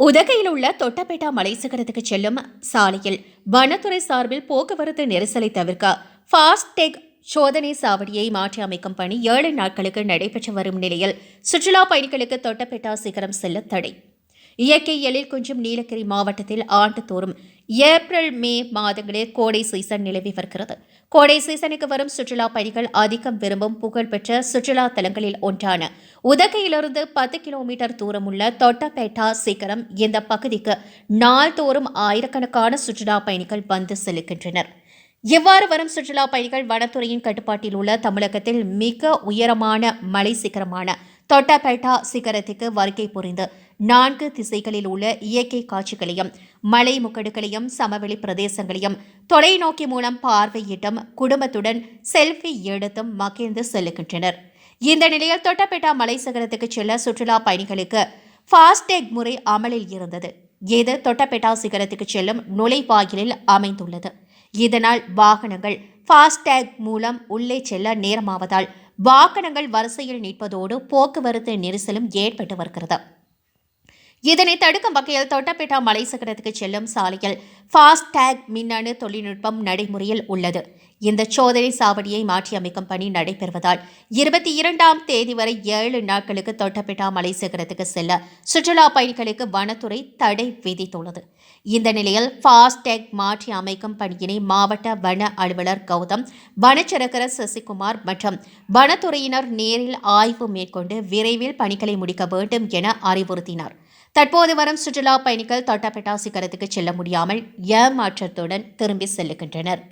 உதகையில் உள்ள தொட்டபேட்டா மலை சிகரத்துக்கு செல்லும் சாலையில் வனத்துறை சார்பில் போக்குவரத்து நெரிசலை தவிர்க்க ஃபாஸ்டேக் சோதனை சாவடியை மாற்றி அமைக்கும் பணி ஏழு நாட்களுக்கு நடைபெற்று வரும் நிலையில் சுற்றுலா பயணிகளுக்கு தொட்டபெட்டா சிகரம் செல்ல தடை. இயற்கையியலில் கொஞ்சம் நீலகிரி மாவட்டத்தில் ஆண்டுதோறும் ஏப்ரல் மே மாதங்களில் கோடை சீசன் நிலவி வருகிறது. கோடை சீசனுக்கு வரும் சுற்றுலா பயணிகள் அதிகம் விரும்பும் புகழ்பெற்ற சுற்றுலா தலங்களில் ஒன்றான உதகையிலிருந்து பத்து கிலோமீட்டர் தூரம் உள்ள தொட்டபேட்டா சிகரம் இந்த பகுதிக்கு நாள்தோறும் ஆயிரக்கணக்கான சுற்றுலா பயணிகள் வந்து செல்கின்றனர். இவ்வாறு வரும் சுற்றுலா பயணிகள் வனத்துறையின் கட்டுப்பாட்டில் உள்ள தமிழகத்தில் மிக உயரமான மலை சிகரமான தொட்டபேட்டா சிகரத்துக்கு வருகை புரிந்து. நான்கு திசைகளில் உள்ள இயற்கை காட்சிகளையும் மலை முக்கடுகளையும் சமவெளி பிரதேசங்களையும் தொலைநோக்கி மூலம் பார்வையிட்டும் குடும்பத்துடன் செல்ஃபி எடுத்தும் மகிழ்ந்து செல்லுகின்றனர் இந்த நிலையில் தொட்டபேட்டா மலை சிகரத்துக்கு செல்ல சுற்றுலா பயணிகளுக்கு ஃபாஸ்டேக் முறை அமலில் இருந்தது. இது தொட்டபெட்டா சிகரத்துக்கு செல்லும் நுழைவாயிலில் அமைந்துள்ளது. இதனால் வாகனங்கள் ஃபாஸ்டேக் மூலம் உள்ளே செல்ல நேரமாவதால் வாகனங்கள் வரிசையில் நிற்பதோடு போக்குவரத்து நெரிசலும் ஏற்பட்டு வருகிறது. இதனை தடுக்கும் வகையில் தொட்டப்பேட்டா மலை சிகரத்துக்கு செல்லும் சாலையில் ஃபாஸ்டேக் மின்னணு தொழில்நுட்பம் நடைமுறையில் உள்ளது. இந்த சோதனை சாவடியை மாற்றியமைக்கும் பணி நடைபெறுவதால் இருபத்தி இரண்டாம் தேதி வரை ஏழு நாட்களுக்கு தொட்டப்பேட்டா மலை சிகரத்துக்கு செல்ல சுற்றுலா பயணிகளுக்கு வனத்துறை தடை விதித்துள்ளது. இந்த நிலையில் ஃபாஸ்டேக் மாற்றி அமைக்கும் பணியினை மாவட்ட வன அலுவலர் கௌதம் வனச்சரகர சசிகுமார் மற்றும் வனத்துறையினர் நேரில் ஆய்வு மேற்கொண்டு விரைவில் பணிகளை முடிக்க வேண்டும் என அறிவுறுத்தினார். தற்போது வரும் சுற்றுலா பயணிகள் தோட்டப்பட்டா சிகரத்துக்கு செல்ல முடியாமல் ஏமாற்றத்துடன் திரும்பி செல்லுகின்றனர்.